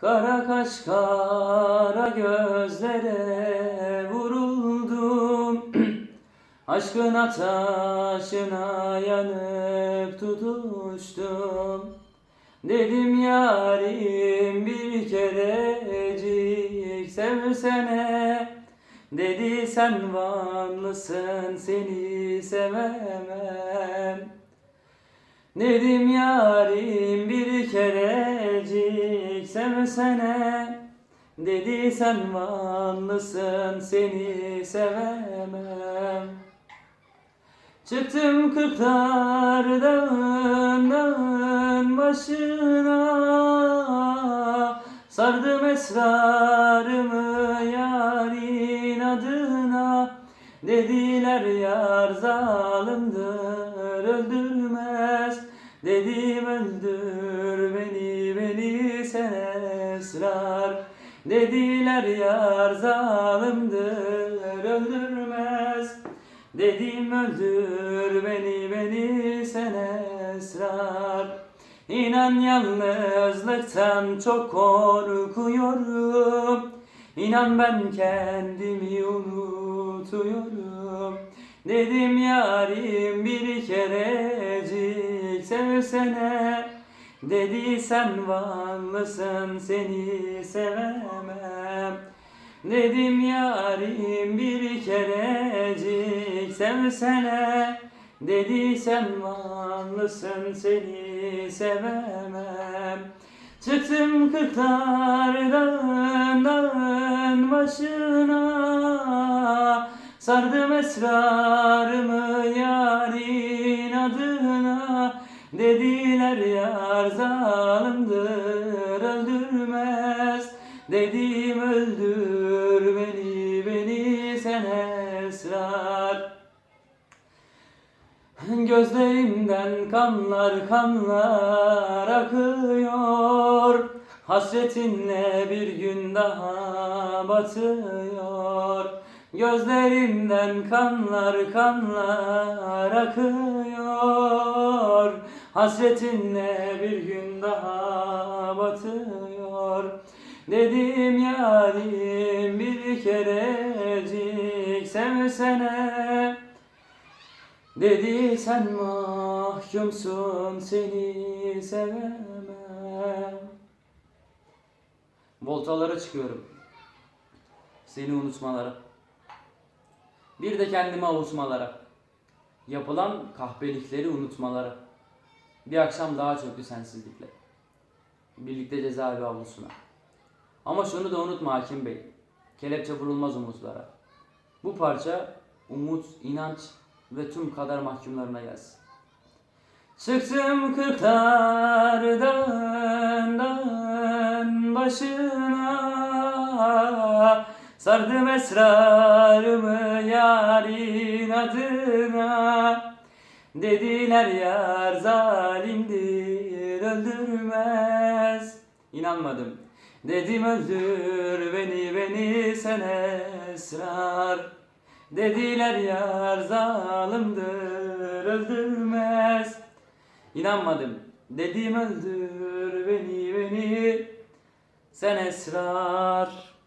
Kara kaş kara gözlere vuruldum. Aşkın ateşine yanıp tutuştum. Dedim yarim bir kerecik sevsene. Dedi sen vanlısın seni sevemem Dedim yarim bir kerecik sevsene. Dedi sen vanlısın seni sevemem. Çıktım kırklar dağın dağın başına. Sardım esrarımı yarın adına. Dediler yar zalimdir öldürmez Dedim öldür beni beni sen esrar. Dediler yar zalimdir öldürmez. Dedim öldür beni beni sen esrar. İnan yalnızlıktan çok korkuyorum. İnan ben kendimi unutuyorum. Dedim yarim bir kerecik sevsene Dedi sen vanlısın seni sevemem. Dedim yarim bir kerecik sevsene. Dedi sen vanlısın seni sevemem. Çıktım kırklar dağın dağın başına. Sardım esrarımı yarın adına Dediler yar zalimdir öldürmez. Dedim öldür beni beni sen esrar. Gözlerimden kanlar kanlar akıyor. Hasretinle bir gün daha batıyor. Gözlerimden kanlar kanlar akıyor Hasretinle bir gün daha batıyor. Dedim yarim bir kerecik sevsene. Dedi sen mahkumsun seni sevemem. Voltalara çıkıyorum. Seni unutmalara. Bir de kendimi avutmalara. Yapılan kahpelikleri unutmalara Bir akşam daha çöktü sensizlikle. Birlikte cezaevi avlusuna. Ama şunu da unutma hakim bey. Kelepçe vurulmaz umutlara. Bu parça umut, inanç ve tüm kader mahkumlarına gelsin. Çıktım kırklardan dağın başına. Sardım esrarımı yarın adına Dediler yar zalimdir öldürmez. İnanmadım. Dedim öldür beni beni sen esrar. Dediler yar zalimdir öldürmez. İnanmadım. Dedim öldür beni beni Sen esrar